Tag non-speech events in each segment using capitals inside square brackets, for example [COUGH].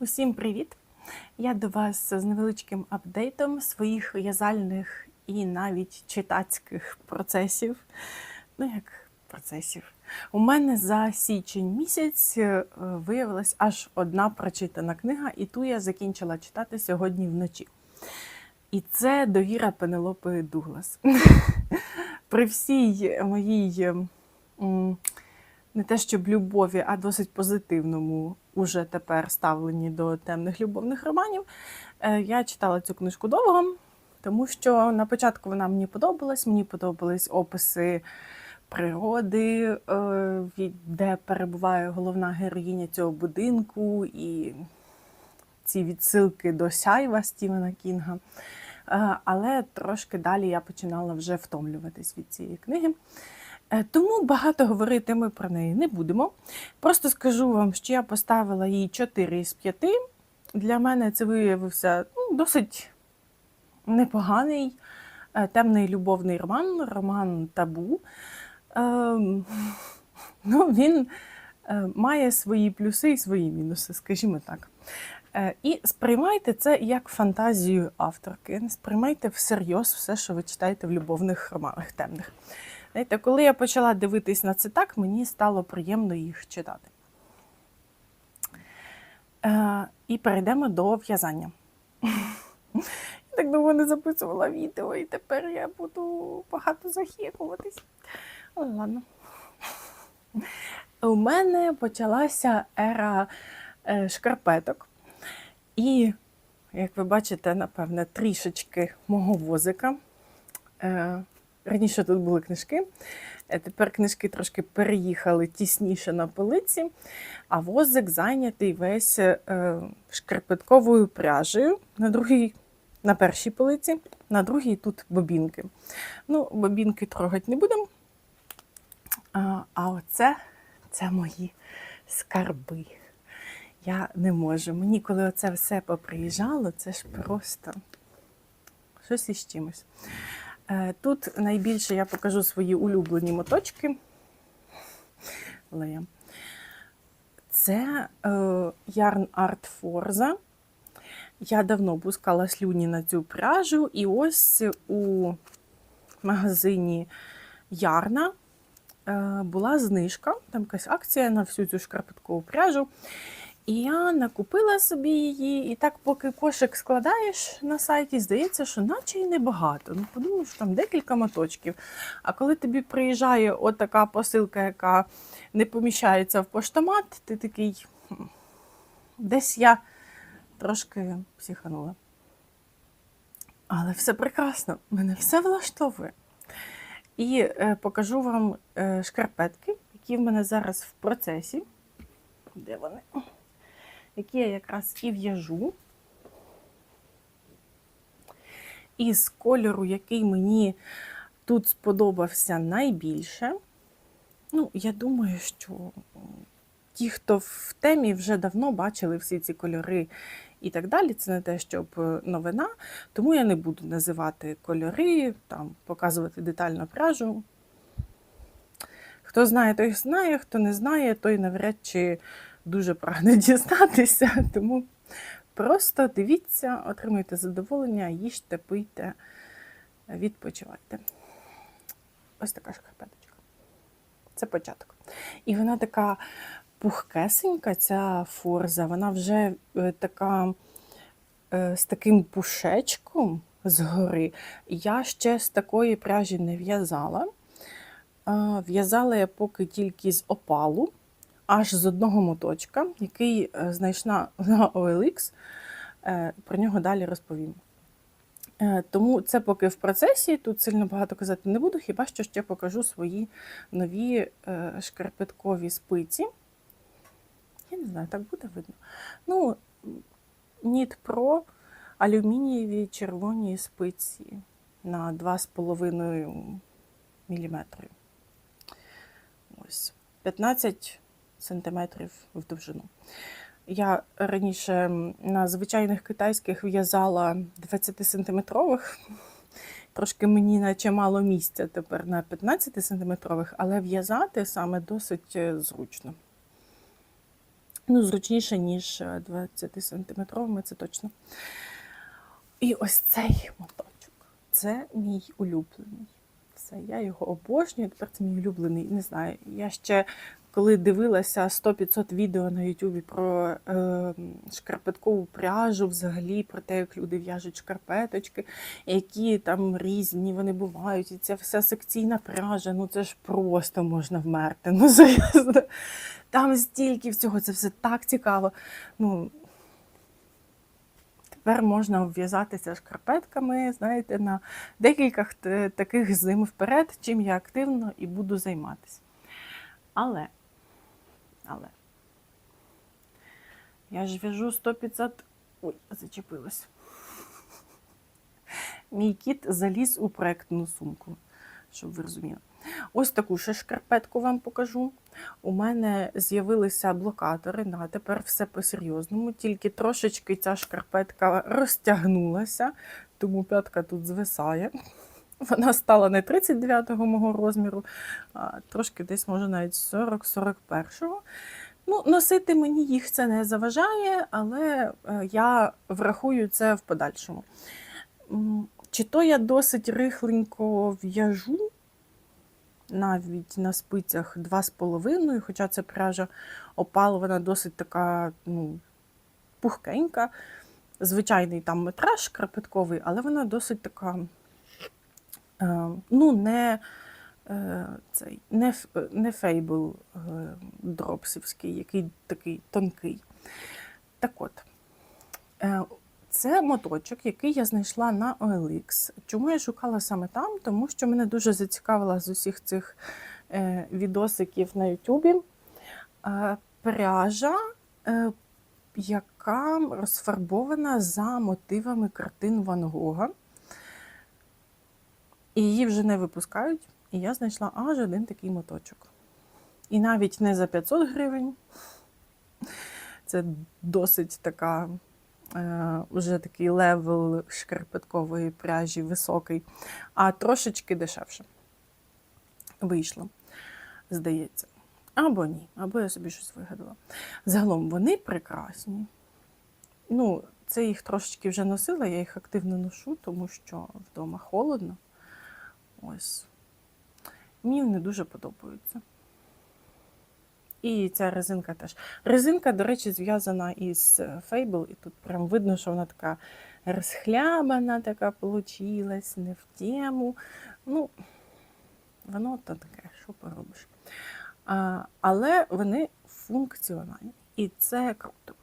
Усім привіт! Я до вас з невеличким апдейтом своїх в'язальних і навіть читацьких процесів. Ну, як процесів. У мене за січень місяць е, виявилась аж одна прочитана книга, і ту я закінчила читати сьогодні вночі. І це довіра Пенелопи Дуглас. [LAUGHS] При всій моїй не те, щоб любові, а досить позитивному уже тепер ставленні до темних любовних романів. Е, Я читала цю книжку довго, тому що на початку вона мені подобалась, мені подобались описи природи, е, де перебуває головна героїня цього будинку, і ці відсилки до сяйва Стівена Кінга. Е, Але трошки далі я починала вже втомлюватись від цієї книги. Е, Тому багато говорити ми про неї не будемо. Просто скажу вам, що я поставила їй 4 з 5. Для мене це виявився ну, досить непоганий е, темний любовний роман, роман табу. Ем, ну, він має свої плюси і свої мінуси, скажімо так. Е, І сприймайте це як фантазію авторки. Не сприймайте всерйоз все, що ви читаєте в любовних романах темних. Знаєте, коли я почала дивитись на це так, мені стало приємно їх читати. Е, і перейдемо до в'язання. Я так довго не записувала відео, і тепер я буду багато захікуватись. Ладно. У мене почалася ера е, шкарпеток. І, як ви бачите, напевне, трішечки мого возика. Е, Раніше тут були книжки, е, тепер книжки трошки переїхали тісніше на полиці, а возик зайнятий весь е, шкарпетковою пряжею. На другій, на першій полиці, на другій тут бобінки. Ну, бобінки трогати не будемо. А, а оце це мої скарби. Я не можу. Мені, коли оце все поприїжджало, це ж просто щось із чимось. Е, Тут найбільше я покажу свої улюблені моточки. Це е, Yarn Art Forza. Я давно пускала слюні на цю пряжу, і ось у магазині Ярна е, була знижка, там якась акція на всю цю шкарпеткову пряжу. І я накупила собі її, і так, поки кошик складаєш на сайті, здається, що наче й небагато. Ну, подумаєш, там декілька моточків. А коли тобі приїжджає отака посилка, яка не поміщається в поштомат, ти такий. Десь я трошки психанула. Але все прекрасно, мене все влаштовує. І е, покажу вам е, шкарпетки, які в мене зараз в процесі. Де вони? Які я якраз і в'яжу. Із кольору, який мені тут сподобався найбільше. Ну, я думаю, що ті, хто в темі, вже давно бачили всі ці кольори і так далі. Це не те, щоб е, новина, тому я не буду називати кольори, там, показувати детально пряжу. Хто знає, той знає, хто не знає, той навряд чи дуже прагне [LAUGHS] дізнатися. Тому просто дивіться, отримуйте задоволення, їжте, пийте, відпочивайте. Ось така шкарпеточка. Це початок. І вона така пухкесенька, ця форза, вона вже е, така е, з таким пушечком згори. Я ще з такої пряжі не в'язала. В'язала я поки тільки з опалу, аж з одного моточка, який е, знайшла на OLX. Е, Про нього далі розповім. Е, Тому це поки в процесі, тут сильно багато казати не буду, хіба що ще покажу свої нові шкарпеткові спиці. Я не знаю, так буде видно. Ну, Knit Pro алюмінієві червоні спиці на 2,5 мм. Ось 15 сантиметрів в довжину. Я раніше на звичайних китайських в'язала 20-сантиметрових. Трошки мені наче мало місця тепер на 15 сантиметрових, але в'язати саме досить е, зручно. Ну, зручніше, ніж 20-сантиметровими, це точно. І ось цей моточок. Це мій улюблений. Все, я його обожнюю, тепер це мій улюблений. Не знаю. Я ще коли дивилася 100-500 відео на Ютубі про е, шкарпеткову пряжу, взагалі про те, як люди в'яжуть шкарпеточки, які там різні вони бувають, і ця вся секційна пряжа, ну це ж просто можна вмерти. Ну, [LAUGHS] серйозно. Там стільки всього, це все так цікаво. Ну, Тепер можна обв'язатися шкарпетками, знаєте, на декілька таких зим вперед, чим я активно і буду займатися. Але, але, я ж в'яжу 100-500... Ой, зачепилась. Мій кіт заліз у проектну сумку, щоб ви розуміли. Ось таку ще шкарпетку вам покажу. У мене з'явилися блокатори, на тепер все по-серйозному, тільки трошечки ця шкарпетка розтягнулася, тому п'ятка тут звисає. Вона стала не 39-го мого розміру, а трошки десь, може, навіть 40-41-го. Ну, носити мені їх це не заважає, але е, я врахую це в подальшому. Чи то я досить рихленько в'яжу, навіть на спицях 2,5, хоча це пряжа опал, вона досить така ну, пухкенька. Звичайний там метраж крапетковий, але вона досить така, ну, не, е, цей, не, не фейбл е, дропсівський, який такий тонкий. Так от, е, це моточок, який я знайшла на OLX. Чому я шукала саме там? Тому що мене дуже зацікавила з усіх цих е, відосиків на Ютубі е, пряжа, е, яка розфарбована за мотивами картин Ван Гога. І її вже не випускають. І я знайшла аж один такий моточок. І навіть не за 500 гривень. Це досить така е, вже такий левел шкарпеткової пряжі високий, а трошечки дешевше вийшло, здається. Або ні, або я собі щось вигадала. Загалом вони прекрасні. Ну, це їх трошечки вже носила, я їх активно ношу, тому що вдома холодно. Ось. Мені вони дуже подобаються. І ця резинка теж. Резинка, до речі, зв'язана із е, Fable, і тут прям видно, що вона така розхлябана, така получилась, не в тему. Ну, воно то таке, що поробиш. А, але вони функціональні. І це круто.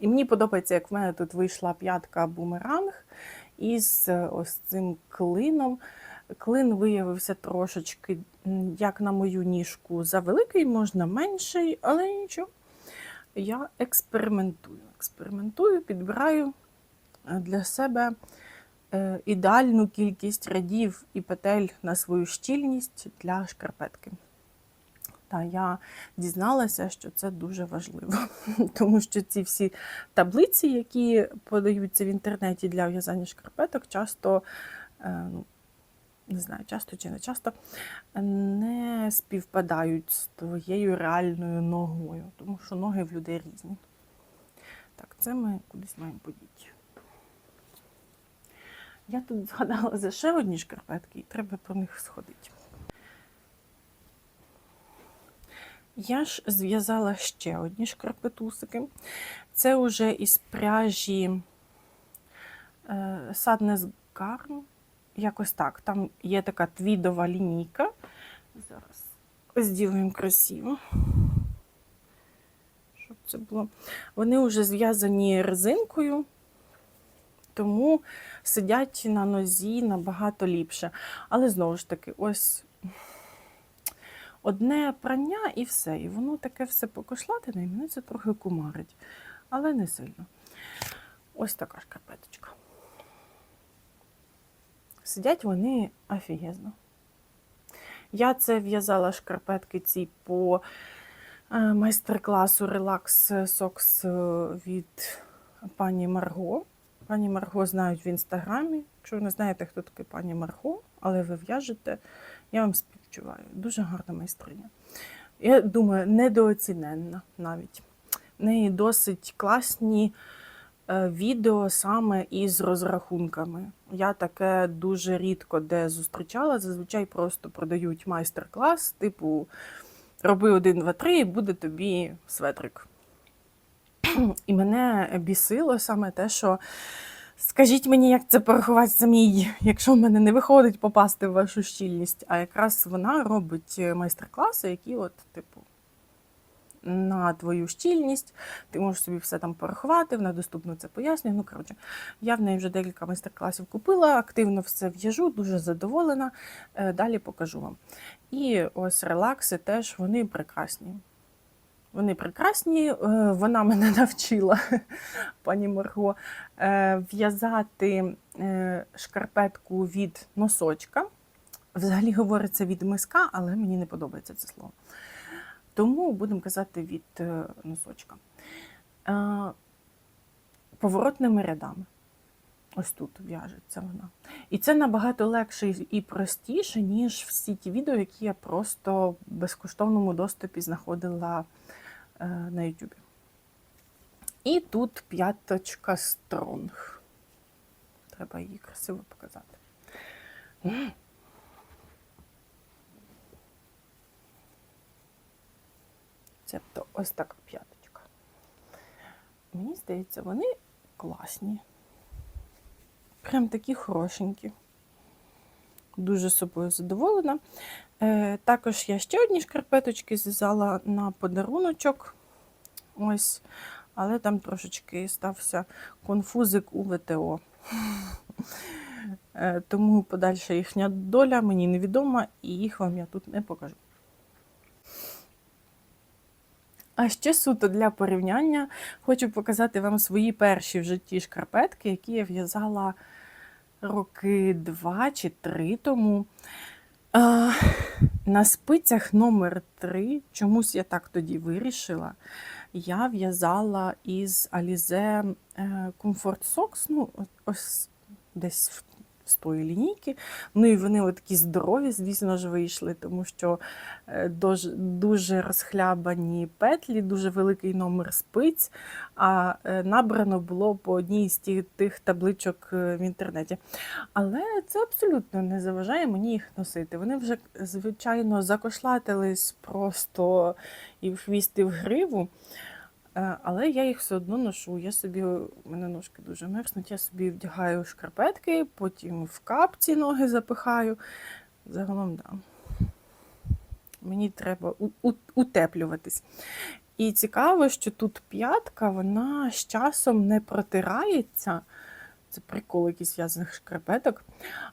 І мені подобається, як в мене тут вийшла п'ятка бумеранг із е, ось цим клином. Клин виявився трошечки, як на мою ніжку, завеликий, можна менший, але нічого. Я експериментую. Експериментую, підбираю е, для себе е, ідеальну кількість рядів і петель на свою щільність для шкарпетки. Та я дізналася, що це дуже важливо, [LAUGHS] тому що ці всі таблиці, які подаються в інтернеті для в'язання шкарпеток, часто, е, ну, не знаю, часто чи не часто, не співпадають з твоєю реальною ногою, тому що ноги в людей різні. Так, це ми кудись маємо подіти. Я тут згадала за ще одні шкарпетки, і треба про них сходити. Я ж зв'язала ще одні шкарпетусики. Це вже із пряжі е, Sadness Garn. Якось так. Там є така твідова лінійка. Зараз зділаємо красиво. Щоб це було. Вони вже зв'язані резинкою, тому сидять на нозі набагато ліпше. Але знову ж таки, ось одне прання і все. І воно таке все покошлатине, і мене це трохи кумарить. Але не сильно. Ось така шкарпеточка. Сидять вони офігезно. Я це в'язала шкарпетки ці по е, майстер-класу Socks е, від пані Марго. Пані Марго знають в інстаграмі. Якщо ви не знаєте, хто такий пані Марго, але ви в'яжете, я вам співчуваю. Дуже гарна майстриня. Я думаю, недооціненна навіть. В неї досить класні відео саме із розрахунками. Я таке дуже рідко де зустрічала. Зазвичай просто продають майстер-клас, типу роби 1, 2, 3 і буде тобі светрик. [CLEARS THROAT] І мене бісило саме те, що скажіть мені, як це порахувати самій, якщо в мене не виходить попасти в вашу щільність. А якраз вона робить майстер-класи, які, от, типу, на твою щільність, ти можеш собі все там порахувати, вона доступно це пояснює. Ну, коротше, я в неї вже декілька майстер-класів купила, активно все в'яжу, дуже задоволена. Е, Далі покажу вам. І ось релакси теж вони прекрасні. Вони прекрасні. Е, Вона мене [LAUGHS] навчила, пані Марго, е, в'язати шкарпетку від носочка. Взагалі говориться від миска, але мені не подобається це слово. Тому будемо казати від е, носочка. Е, Поворотними рядами. Ось тут в'яжеться вона. І це набагато легше і простіше, ніж всі ті відео, які я просто в безкоштовному доступі знаходила е, на YouTube. І тут п'яточка стронг. Треба її красиво показати. Цебто ось така п'яточка. Мені здається, вони класні. Прям такі хорошенькі. Дуже собою задоволена. Е, також я ще одні шкарпеточки зв'язала на подаруночок. Ось, але там трошечки стався конфузик у ВТО. Е, тому подальша їхня доля мені невідома, і їх вам я тут не покажу. А ще суто для порівняння хочу показати вам свої перші в житті шкарпетки, які я в'язала роки два чи три тому. А, на спицях номер 3 чомусь я так тоді вирішила. Я в'язала із Alize е, Comfort Socks, ну, ось десь в- з тої лінійки. Ну і вони от такі здорові, звісно ж, вийшли, тому що е, дуже, розхлябані петлі, дуже великий номер спиць, а е, набрано було по одній з ті- тих табличок е, в інтернеті. Але це абсолютно не заважає мені їх носити. Вони вже, звичайно, закошлатились просто і в хвіст, і в гриву. Е, Але я їх все одно ношу. Я собі, у мене ножки дуже мерзнуть, я собі вдягаю шкарпетки, потім в капці ноги запихаю. Загалом, да. Мені треба утеплюватись. І цікаво, що тут п'ятка, вона з часом не протирається. Це прикол якийсь в'язаних шкарпеток,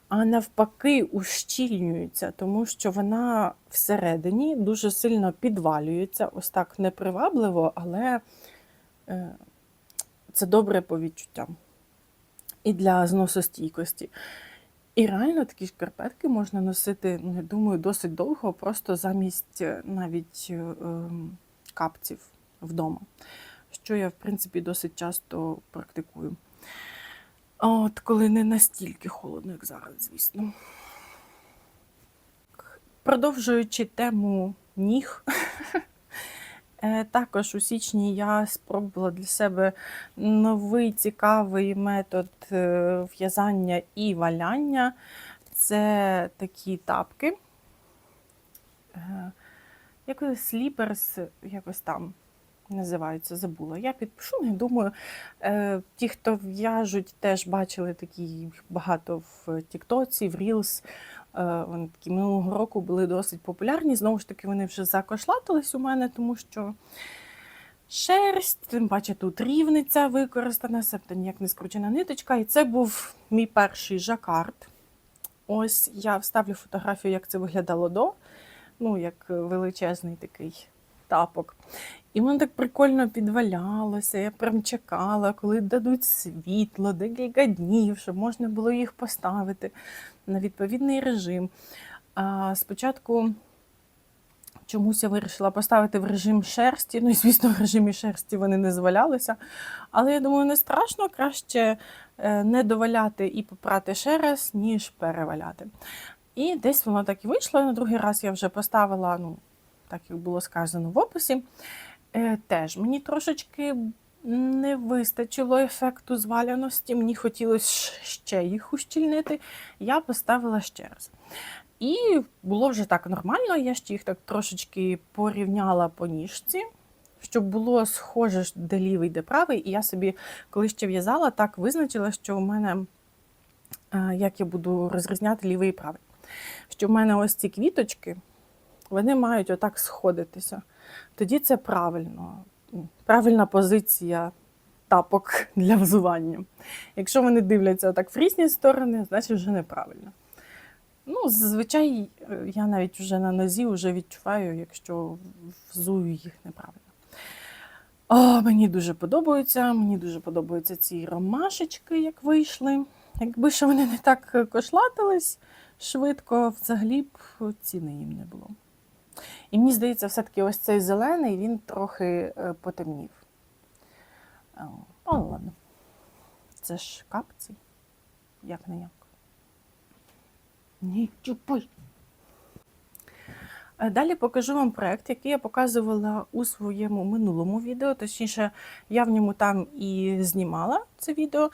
а навпаки ущільнюється, тому що вона всередині дуже сильно підвалюється, ось так непривабливо, але е, це добре по відчуттям. І для зносостійкості. І реально такі шкарпетки можна носити, ну, я думаю, досить довго, просто замість е, навіть е, ем, капців вдома, що я, в принципі, досить часто практикую. От коли не настільки холодно, як зараз, звісно. Продовжуючи тему ніг, [LAUGHS] е, також у січні я спробувала для себе новий цікавий метод е, в'язання і валяння. Це такі тапки. Е, Якось сліперс, якось там називаються, забула. Я підпишу, ну, я думаю, е, ті, хто в'яжуть, теж бачили такі багато в Тіктоці, в Reels. Е, Вони такі минулого року були досить популярні. Знову ж таки, вони вже закошлатились у мене, тому що шерсть, тим паче тут рівниця використана, себто ніяк не скручена ниточка. І це був мій перший жакард. Ось я вставлю фотографію, як це виглядало до. Ну, як величезний такий тапок. І воно так прикольно підвалялося. Я прям чекала, коли дадуть світло, декілька днів, щоб можна було їх поставити на відповідний режим. А спочатку чомусь я вирішила поставити в режим шерсті. Ну і звісно, в режимі шерсті вони не звалялися. Але я думаю, не страшно, краще е, не доваляти і попрати ще раз, ніж переваляти. І десь воно так і вийшло. На другий раз я вже поставила, ну, так як було сказано в описі. Е, теж мені трошечки не вистачило ефекту зваляності, мені хотілося ще їх ущільнити. Я поставила ще раз. І було вже так нормально, я ще їх так трошечки порівняла по ніжці, щоб було схоже, де лівий, де правий. І я собі, коли ще в'язала, так визначила, що у мене, е, як я буду розрізняти лівий і правий. Що в мене ось ці квіточки, вони мають отак сходитися. Тоді це правильно. Правильна позиція тапок для взування. Якщо вони дивляться отак в різні сторони, значить вже неправильно. Ну, зазвичай е, я навіть вже на нозі вже відчуваю, якщо взую їх неправильно. О, мені дуже подобаються. Мені дуже подобаються ці ромашечки, як вийшли. Якби ще вони не так кошлатились швидко, взагалі б ціни їм не було. І мені здається, все-таки ось цей зелений, він трохи е, потемнів. О, ну ладно. Це ж капці. Як не як. Ні, чупай. Е, Далі покажу вам проект, який я показувала у своєму минулому відео. Точніше, я в ньому там і знімала це відео,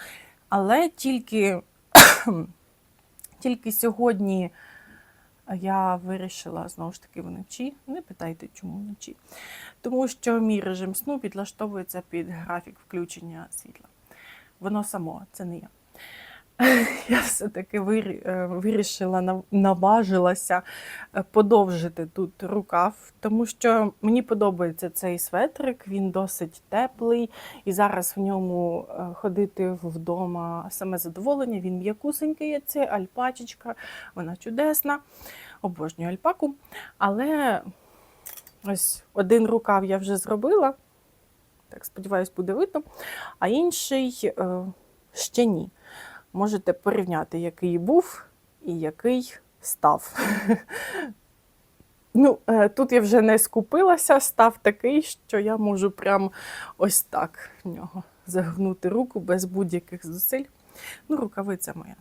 але тільки, [COUGHS] тільки сьогодні я вирішила знову ж таки вночі. Не питайте, чому вночі. Тому що мій режим сну підлаштовується під графік включення світла. Воно само, це не я. [LAUGHS] Я все-таки е, вирішила, наважилася е, подовжити тут рукав, тому що мені подобається цей светрик, він досить теплий, і зараз в ньому е, ходити вдома саме задоволення. Він м'якусенький, це альпачечка, вона чудесна. Обожнюю альпаку. Але ось один рукав я вже зробила. Так, сподіваюсь, буде видно, а інший ще ні можете порівняти, який був і який став. [LAUGHS] Ну, е, тут я вже не скупилася, став такий, що я можу прям ось так в нього загнути руку без будь-яких зусиль. Ну, рукавиця моя,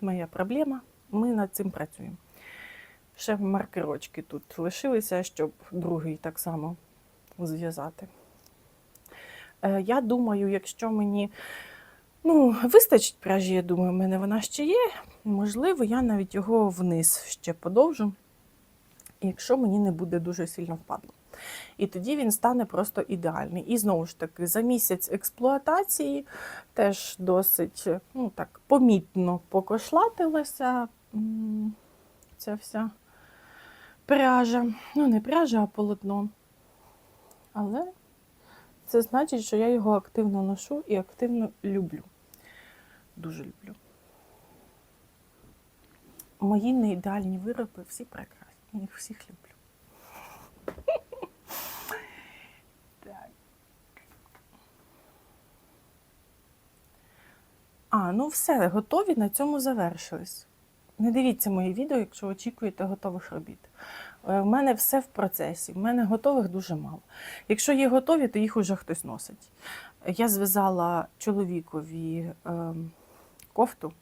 моя проблема. Ми над цим працюємо. Ще маркерочки тут лишилися, щоб другий так само зв'язати. Е, Я думаю, якщо мені Ну, вистачить пряжі, я думаю, в мене вона ще є. Можливо, я навіть його вниз ще подовжу, якщо мені не буде дуже сильно впадло. І тоді він стане просто ідеальний. І знову ж таки, за місяць експлуатації теж досить ну, так, помітно покошлатилася ця вся пряжа. Ну, не пряжа, а полотно. Але це значить, що я його активно ношу і активно люблю. Дуже люблю. Мої неідеальні вироби всі прекрасні. Я їх всіх люблю. Так. А, ну все, готові, на цьому завершились. Не дивіться мої відео, якщо очікуєте готових робіт. Е, В мене все в процесі, в мене готових дуже мало. Якщо є готові, то їх уже хтось носить. Я зв'язала чоловікові ем, кофту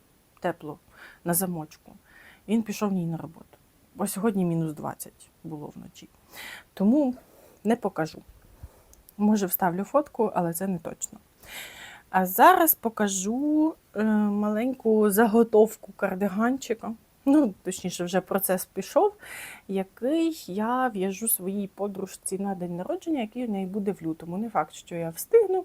теплу на замочку. Він пішов в ній на роботу. Бо сьогодні мінус 20 було вночі. Тому не покажу. Може, вставлю фотку, але це не точно. А зараз покажу е, маленьку заготовку кардиганчика. Ну, точніше, вже процес пішов, який я в'яжу своїй подружці на день народження, який у неї буде в лютому. Не факт, що я встигну.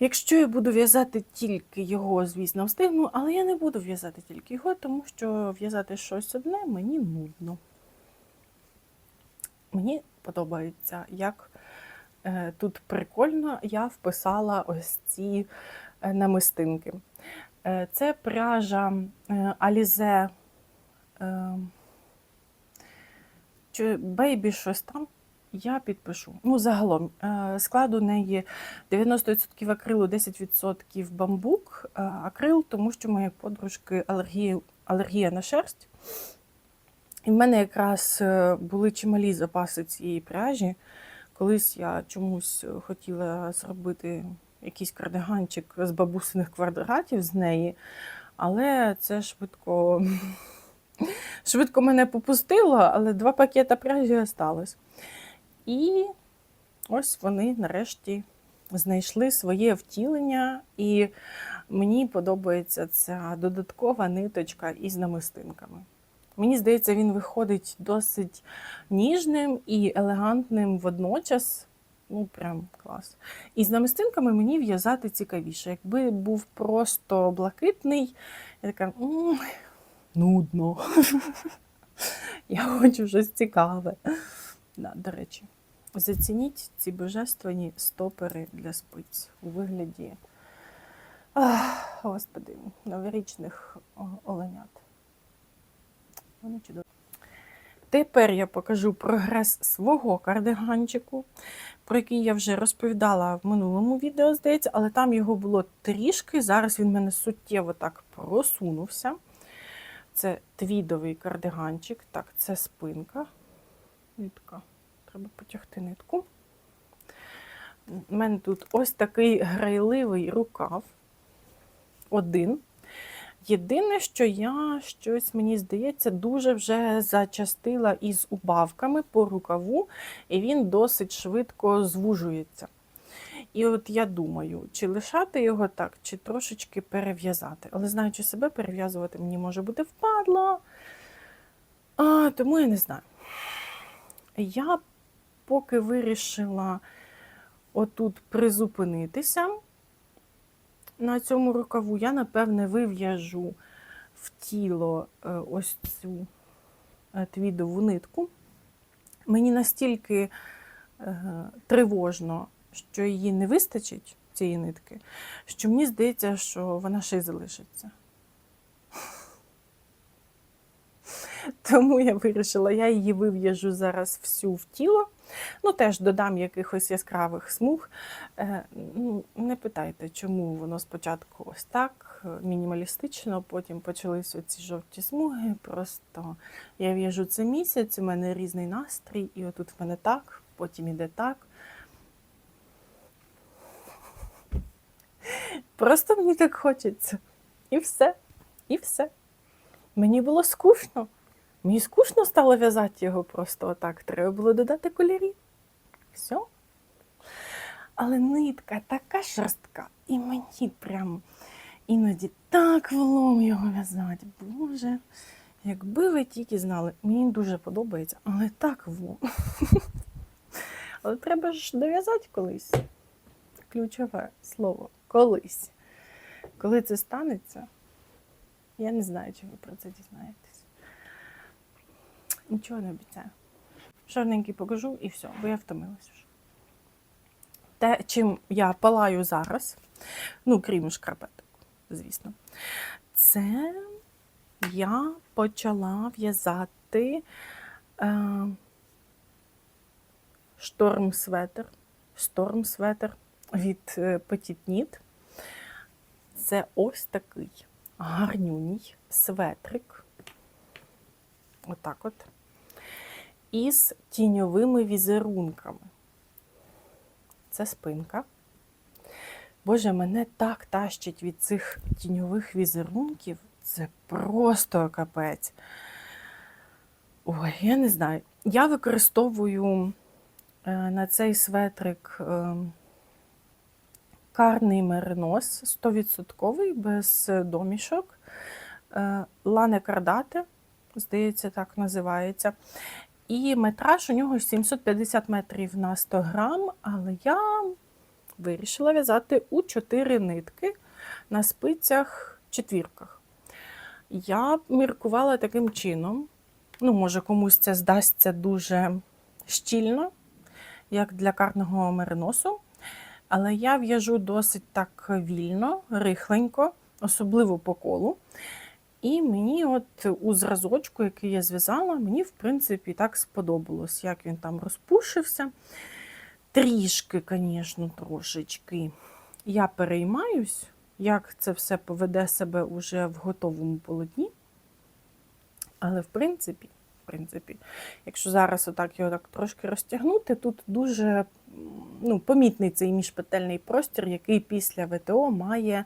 Якщо я буду в'язати тільки його, звісно, встигну, але я не буду в'язати тільки його, тому що в'язати щось одне мені нудно. Мені подобається, як е, тут прикольно я вписала ось ці е, намистинки. Е, Це пряжа Alize чи Baby щось там. Я підпишу. Ну, загалом, е, склад у неї 90% акрилу, 10% бамбук. Е, Акрил, тому що моєї подружки алергія, алергія на шерсть. І в мене якраз е, були чималі запаси цієї пряжі. Колись я чомусь хотіла зробити якийсь кардиганчик з бабусиних квадратів з неї, але це швидко, [LAUGHS] швидко мене попустило, але два пакета пряжі осталось. І ось вони нарешті знайшли своє втілення, і мені подобається ця додаткова ниточка із намистинками. Мені здається, він виходить досить ніжним і елегантним водночас. Ну, прям клас. І з намистинками мені в'язати цікавіше. Якби був просто блакитний, я така «М, нудно. [LAUGHS] Я хочу щось цікаве. Да, до речі, зацініть ці божественні стопери для спиць у вигляді ах, господи, новорічних оленят. Вони чудові. Тепер я покажу прогрес свого кардиганчику, про який я вже розповідала в минулому відео, здається, але там його було трішки. Зараз він в мене суттєво так просунувся. Це твідовий кардиганчик. Так, це спинка. Нитка. Треба потягти нитку. У мене тут ось такий грайливий рукав. Один. Єдине, що я щось, мені здається, дуже вже зачастила із убавками по рукаву, і він досить швидко звужується. І от я думаю, чи лишати його так, чи трошечки перев'язати. Але знаючи себе, перев'язувати мені може бути впадло. А, тому я не знаю. Я поки вирішила отут призупинитися на цьому рукаву, я, напевне, вив'яжу в тіло е, ось цю е, твідову нитку. Мені настільки е, тривожно, що її не вистачить, цієї нитки, що мені здається, що вона ще й залишиться. Тому я вирішила, я її вив'яжу зараз всю в тіло. Ну, теж додам якихось яскравих смуг. Е, ну, Не питайте, чому воно спочатку ось так, е, мінімалістично, потім почалися ці жовті смуги. Просто я в'яжу це місяць, у мене різний настрій, і отут в мене так, потім іде так. Просто мені так хочеться. І все. І все. Мені було скучно. Мені скучно стало в'язати його просто отак. Треба було додати кольорів. Все. Але нитка така жорстка, і мені прям іноді так влом його в'язати. Боже, якби ви тільки знали, мені дуже подобається, але так влом. [LAUGHS] Але треба ж дов'язати колись. Ключове слово колись. Коли це станеться, я не знаю, чи ви про це дізнаєтесь. Нічого не обіцяю. Чорненький покажу і все, бо я втомилась вже. Те, чим я палаю зараз, ну, крім шкарпеток, звісно, це я почала в'язати е, шторм-светер. Шторм-светер від е, Petit. Це ось такий гарнюній светрик. Отак от. Із тіньовими візерунками. Це спинка. Боже, мене так тащить від цих тіньових візерунків. Це просто капець. Ой, я не знаю. Я використовую е, на цей светрик е, карний меринос 100% без домішок. Е, Лане кардате, здається, так називається. І метраж у нього 750 метрів на 100 грам, але я вирішила в'язати у 4 нитки на спицях четвірках. Я міркувала таким чином. Ну, може, комусь це здасться дуже щільно, як для карного мериносу. Але я в'яжу досить так вільно, рихленько, особливо по колу. І мені от у зразочку, який я зв'язала, мені, в принципі, так сподобалось, як він там розпушився. Трішки, звісно, трошечки. Я переймаюсь, як це все поведе себе уже в готовому полотні. Але, в принципі, в принципі, якщо зараз отак його так трошки розтягнути, тут дуже ну, помітний цей міжпетельний простір, який після ВТО має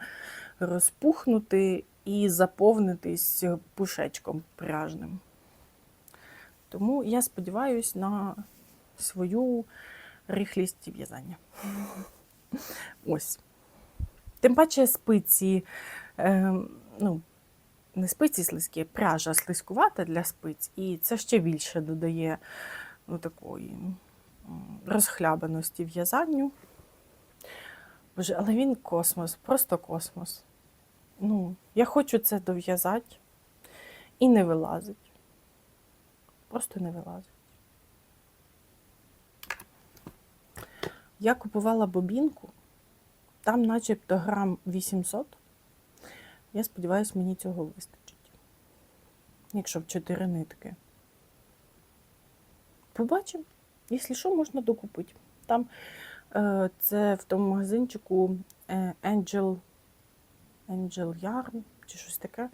розпухнути і заповнитись пушечком пряжним. Тому я сподіваюся на свою рихлість в'язання. [LAUGHS] Ось. Тим паче спиці, е, ну, не спиці слизькі, пряжа слизькувата для спиць, і це ще більше додає ну, такої розхлябаності в'язанню. Боже, але він космос, просто космос. Ну, я хочу це дов'язати і не вилазить. Просто не вилазить. Я купувала бобінку, там начебто грам 800. Я сподіваюся, мені цього вистачить. Якщо в 4 нитки. Побачимо. Якщо що, можна докупити. Там е, це в тому магазинчику е, Angel, Angel Yarn чи щось таке.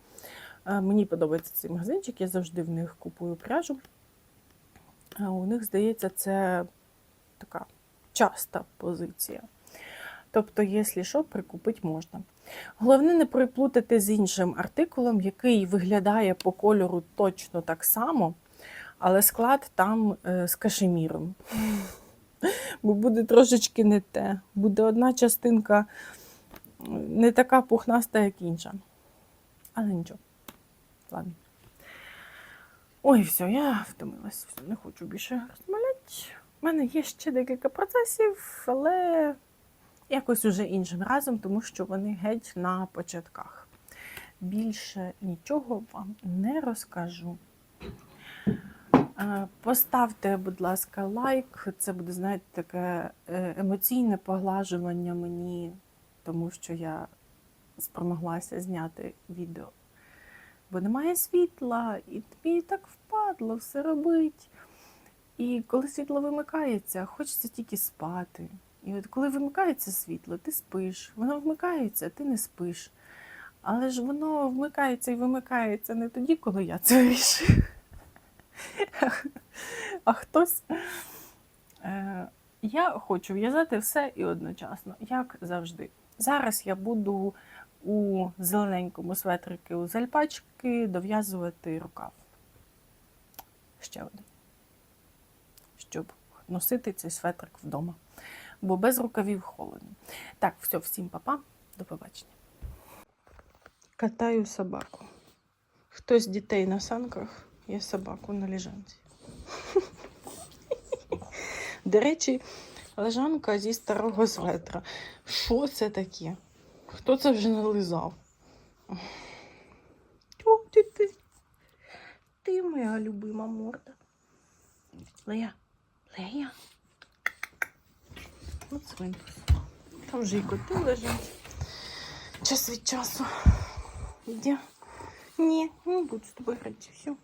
Е, мені подобається цей магазинчик, я завжди в них купую пряжу. А у них, здається, це така часта позиція. Тобто, якщо що, прикупити можна. Головне не приплутати з іншим артикулом, який виглядає по кольору точно так само, але склад там е, з кашеміром. [LAUGHS] Бо буде трошечки не те. Буде одна частинка е, не така пухнаста, як інша. Але нічого. Ладно. Ой, все, я втомилась. Все, не хочу більше розмовляти. У мене є ще декілька процесів, але якось уже іншим разом, тому що вони геть на початках. Більше нічого вам не розкажу. Е, Поставте, будь ласка, лайк. Це буде, знаєте, таке е, емоційне поглажування мені, тому що я спромоглася зняти відео. Бо немає світла, і тобі так впадло все робить. І коли світло вимикається, хочеться тільки спати. І от коли вимикається світло, ти спиш. Воно вмикається, ти не спиш. Але ж воно вмикається і вимикається не тоді, коли я це вирішую. А хтось. Е, Я хочу в'язати все і одночасно, як завжди. Зараз я буду у зелененькому светрику з альпачки дов'язувати рукав. Ще один. Щоб носити цей светрик вдома. Бо без рукавів холодно. Так, все, всім папа, до побачення. Катаю собаку. Хтось дітей на санках, я собаку на лежанці. [LAUGHS] До речі, лежанка зі старого светра. Що це таке? Хто це вже нализав? О, ти, ти. Ти моя любима морда. Лея, Лея. От. Там вже і коти лежать. Час від часу. Іде. Ні, не буду з тобою грати. Все.